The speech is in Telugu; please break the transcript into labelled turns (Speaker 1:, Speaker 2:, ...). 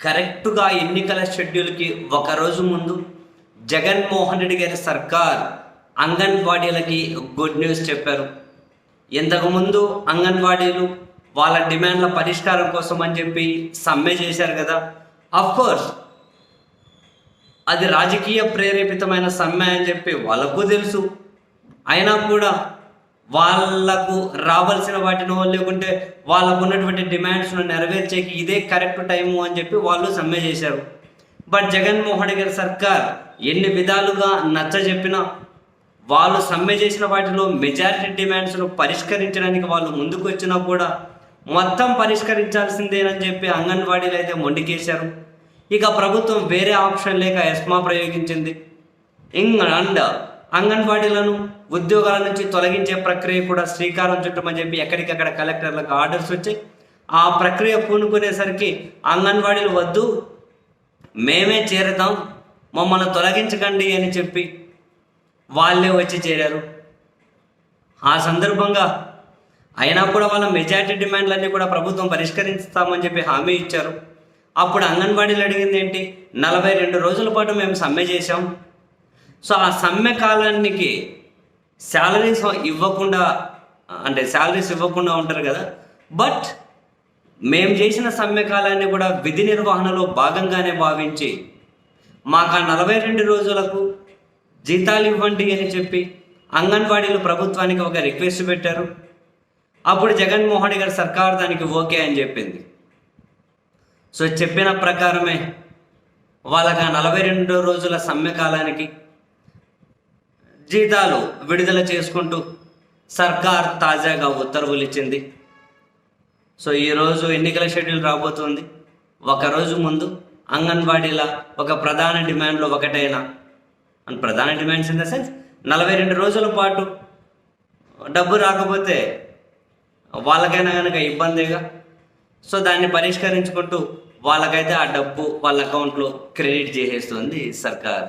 Speaker 1: కరెక్ట్గా ఎన్నికల షెడ్యూల్కి ఒక రోజు ముందు జగన్మోహన్ రెడ్డి గారి సర్కార్ అంగన్వాడీలకి గుడ్ న్యూస్ చెప్పారు. ఇంతకుముందు అంగన్వాడీలు వాళ్ళ డిమాండ్ల పరిష్కారం కోసం అని చెప్పి సమ్మె చేశారు కదా. అఫ్ కోర్స్ అది రాజకీయ ప్రేరేపితమైన సమ్మె అని చెప్పి వాళ్ళకు తెలుసు. అయినా కూడా వాళ్ళకు రావాల్సిన వాటినో లేకుంటే వాళ్ళకు ఉన్నటువంటి డిమాండ్స్ను నెరవేర్చేకి ఇదే కరెక్ట్ టైము అని చెప్పి వాళ్ళు సమ్మె చేశారు. బట్ జగన్మోహన్ గారి సర్కార్ ఎన్ని విధాలుగా నచ్చ చెప్పినా వాళ్ళు సమ్మె చేసిన వాటిలో మెజారిటీ డిమాండ్స్ను పరిష్కరించడానికి వాళ్ళు ముందుకు వచ్చినా కూడా మొత్తం పరిష్కరించాల్సిందేనని చెప్పి అంగన్వాడీలు అయితే మొండికేశారు. ఇక ప్రభుత్వం వేరే ఆప్షన్ లేక ఎస్మా ప్రయోగించింది. ఇంగ్ అండ్ అంగన్వాడీలను ఉద్యోగాల నుంచి తొలగించే ప్రక్రియ కూడా శ్రీకారం చుట్టమని చెప్పి ఎక్కడికక్కడ కలెక్టర్లకు ఆర్డర్స్ వచ్చాయి. ఆ ప్రక్రియ పూనుకునేసరికి అంగన్వాడీలు వద్దు మేమే చేరుతాం మమ్మల్ని తొలగించకండి అని చెప్పి వాళ్ళే వచ్చి చేరారు. ఆ సందర్భంగా అయినా కూడా వాళ్ళ మెజారిటీ డిమాండ్లన్నీ కూడా ప్రభుత్వం పరిష్కరిస్తామని చెప్పి హామీ ఇచ్చారు. అప్పుడు అంగన్వాడీలు అడిగింది ఏంటి? నలభై రెండు రోజుల పాటు మేము సమ్మె చేశాం. సో ఆ సమ్మె కాలానికి శాలరీస్ ఇవ్వకుండా అంటే శాలరీస్ ఇవ్వకుండా ఉంటారు కదా. బట్ మేము చేసిన సమ్మె కాలాన్ని కూడా విధి నిర్వహణలో భాగంగానే భావించి మాకు ఆ నలభై రెండు రోజులకు జీతాలు ఇవ్వండి అని చెప్పి అంగన్వాడీలు ప్రభుత్వానికి ఒక రిక్వెస్ట్ పెట్టారు. అప్పుడు జగన్మోహన్ గారి సర్కార్ దానికి ఓకే అని చెప్పింది. సో చెప్పిన ప్రకారమే వాళ్ళకి ఆ నలభై రెండు రోజుల సమ్మె కాలానికి జీతాలు విడుదల చేసుకుంటూ సర్కార్ తాజాగా ఉత్తర్వులు ఇచ్చింది. సో ఈరోజు ఎన్నికల షెడ్యూల్ రాబోతుంది. ఒకరోజు ముందు అంగన్వాడీల ఒక ప్రధాన డిమాండ్లో ఒకటైన అండ్ ప్రధాన డిమాండ్స్ ఇన్ ద సెన్స్ నలభై రెండు రోజుల పాటు డబ్బు రాకపోతే వాళ్ళకైనా కనుక ఇబ్బందిగా? సో దాన్ని పరిష్కరించుకుంటూ వాళ్ళకైతే ఆ డబ్బు వాళ్ళ అకౌంట్లో క్రెడిట్ చేసేస్తుంది సర్కార్.